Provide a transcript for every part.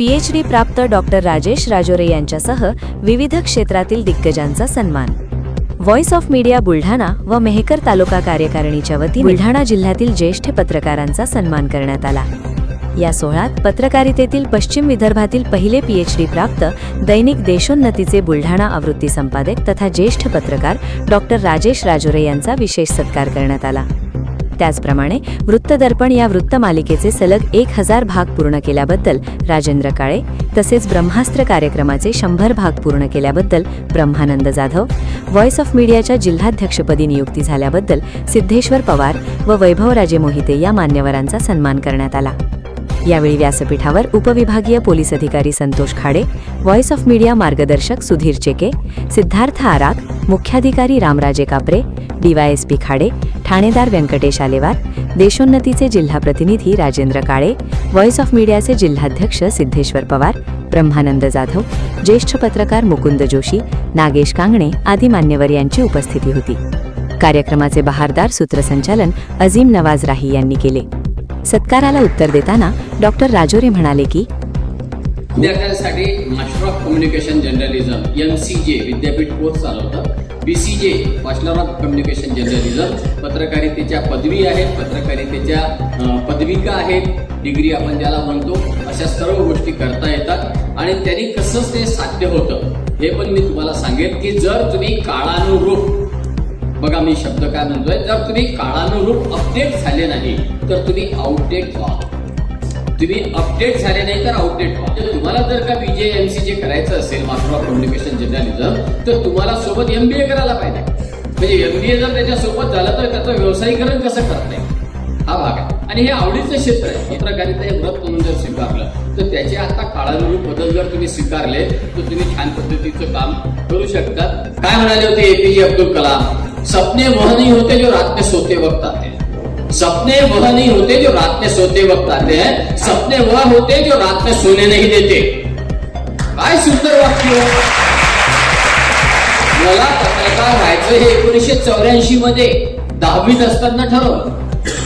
PhD प्राप्त doctor Rajesh Rajore यांच्यासह विविध क्षेत्रातील दिग्गजांचा सन्मान. व्हॉइस ऑफ मीडिया बुलढाणा व मेहकर तालुका कार्यकारिणीच्या वतीने बुलढाणा जिल्ह्यातील ज्येष्ठ पत्रकारांचा सन्मान करण्यात आला. या सोहळ्यात पत्रकारितेतील पश्चिम विदर्भातील पहिले पीएचडी प्राप्त दैनिक देशोन्नतीचे बुलढाणा आवृत्ती संपादक तथा ज्येष्ठ पत्रकार डॉक्टर राजेश राजोरे यांचा विशेष सत्कार करण्यात आला. त्याचप्रमाणे वृत्तदर्पण या वृत्तमालिकेचे सलग एक हजार भाग पूर्ण केल्याबद्दल राजेंद्र काळे तसेच ब्रह्मास्त्र कार्यक्रमाचे शंभर भाग पूर्ण केल्याबद्दल ब्रह्मानंद जाधव व्हॉइस ऑफ मीडियाच्या जिल्हाध्यक्षपदी नियुक्ती झाल्याबद्दल सिद्धेश्वर पवार व वैभवराजे मोहिते या मान्यवरांचा सन्मान करण्यात आला. यावेळी व्यासपीठावर उपविभागीय पोलीस अधिकारी Santosh Khade voice of media मार्गदर्शक सुधीर चेके सिद्धार्थ आराक मुख्याधिकारी रामराजे कापरे डीवायएसपी खाडे ठाणेदार व्यंकटेश आलेवार देशोन्नतीचे जिल्हा प्रतिनिधी राजेंद्र काळे व्हॉइस ऑफ मीडियाचे जिल्हाध्यक्ष सिद्धेश्वर पवार ब्रह्मानंद जाधव ज्येष्ठ पत्रकार मुकुंद जोशी नागेश कांगणे आदी मान्यवर यांची उपस्थिती होती. कार्यक्रमाचे बहारदार सूत्रसंचालन अझीम नवाज राही यांनी केले. सत्काराला उत्तर देताना डॉक्टर राजोरे म्हणाले की विद्यार्थ्यांसाठी master of communication journalism M C J विद्यापीठ course चालवतं. B C J master of communication journalism पत्रकारितेच्या पदवी आहेत पत्रकारितेच्या पदविका आहेत. डिग्री आपण ज्याला म्हणतो अशा सर्व गोष्टी करता येतात. आणि त्यांनी कसं ते साध्य होतं हे पण मी तुम्हाला सांगेन की जर तुम्ही काळानुरूप बघा मी शब्द काय म्हणतोय? जर तुम्ही काळानुरूप अपडेट झाले नाही तर तुम्ही आउटडेट व्हा. तुम्ही अपडेट झाले नाही तर आउटडेट व्हा. तर तुम्हाला जर का बीजेएमसी जे करायचं असेल मास्टर ऑफ कम्युनिकेशन जर्नलिझम तर तुम्हाला सोबत एमबीए करायला पाहिजे. म्हणजे एमबीए जर त्याच्यासोबत झालं तर त्याचं व्यवसायीकरण कसं करता येईल हा भाग आहे. आणि हे आवडीचं क्षेत्र आहे. पत्रकारिता हे व्रत म्हणून जर स्वीकारलं तर त्याचे आता काळानुरूप बदल जर तुम्ही स्वीकारले तर तुम्ही छान पद्धतीचं काम करू शकता. काय म्हणाले होते एपीजे अब्दुल कलाम? सपने वह नहीं होते जो रात में सोते वक्त आते हैं। सपने वह नहीं होते जो रात में सोते वक्त आते हैं। सपने वह होते जो रात में सोने नहीं देते। काय सुंदर वाक्य मला पत्रकार व्हायचं हे एकोणीसशे चौऱ्याऐंशी मध्ये दहावीत असताना ठरवलं.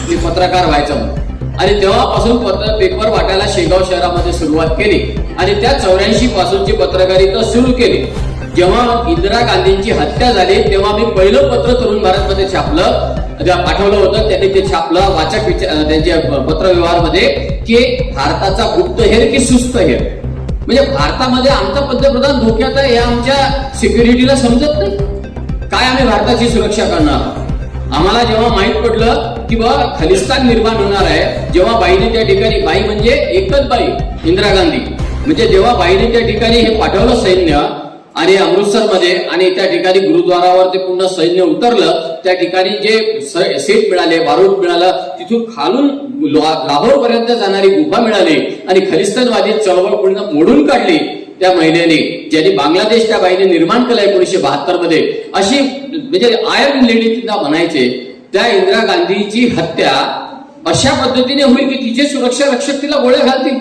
की पत्रकार व्हायचं म्हणून. आणि तेव्हापासून पत्र पेपर वाटायला शेगाव शहरामध्ये सुरुवात केली. आणि त्या चौऱ्याऐंशी पासूनची पत्रकारिता सुरू केली. जेव्हा इंदिरा गांधींची हत्या झाली तेव्हा मी पहिलं पत्र तरुण भारतमध्ये छापलं. म्हणजे पाठवलं होतं त्यांनी ते छापलं वाचक विचार त्यांच्या पत्रव्यवहारमध्ये की भारताचा गुप्तहेर की सुस्तहेर म्हणजे भारतामध्ये आमचा पंतप्रधान धोक्यात आहे हे आमच्या सिक्युरिटीला समजत नाही. काय आम्ही भारताची सुरक्षा करणार? आम्हाला जेव्हा माहीत पडलं की बा खलिस्तान निर्माण होणार आहे जेव्हा बाईने त्या ठिकाणी बाई म्हणजे एकच बाई इंदिरा गांधी. म्हणजे जेव्हा बाईने त्या ठिकाणी हे पाठवलं सैन्य आणि अमृतसरमध्ये आणि त्या ठिकाणी गुरुद्वारावर ते पूर्ण सैन्य उतरलं त्या ठिकाणी जे सेट मिळाले बारूद मिळालं तिथून खालून लाहोर पर्यंत जाणारी गुफा मिळाली आणि खलिस्तानवादी चळवळ पूर्ण मोडून काढली त्या महिलेने ज्यांनी बांगलादेश त्या बाईने निर्माण केलं एकोणीशे बहात्तरमध्ये. अशी म्हणजे आयर्न लेडी तिला म्हणायचे त्या इंदिरा गांधीची हत्या अशा पद्धतीने होईल की तिचे सुरक्षा रक्षक तिला गोळ्या घालतील?